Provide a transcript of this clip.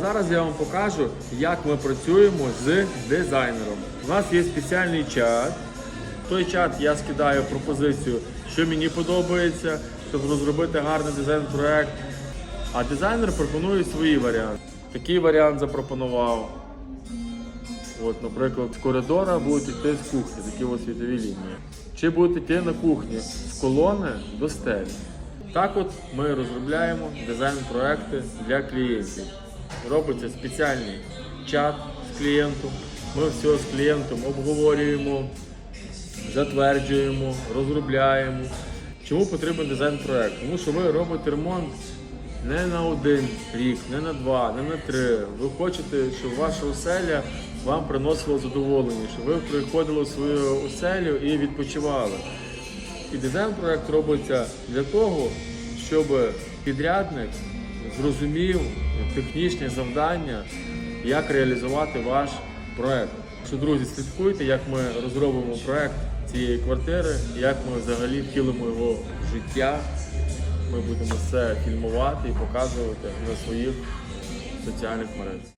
Зараз я вам покажу, як ми працюємо з дизайнером. У нас є спеціальний чат. В той чат я скидаю пропозицію, що мені подобається, щоб розробити гарний дизайн-проект. А дизайнер пропонує свої варіанти. Такий варіант запропонував. От, наприклад, з коридора будуть йти з кухні, такі ось світові лінії. Чи будуть йти на кухні з колони до стелі. Так от ми розробляємо дизайн-проекти для клієнтів. Робиться спеціальний чат з клієнтом. Ми все з клієнтом обговорюємо, затверджуємо, розробляємо. Чому потрібен дизайн-проект? Тому що ви робите ремонт не на один рік, не на два, не на три. Ви хочете, щоб ваша оселя вам приносила задоволення, щоб ви приходили в свою оселю і відпочивали. І дизайн-проект робиться для того, щоб підрядник зрозумів технічне завдання, як реалізувати ваш проект. Що, друзі, слідкуйте, як ми розробимо проект цієї квартири, як ми взагалі втілимо його в життя. Ми будемо все фільмувати і показувати на своїх соціальних мережах.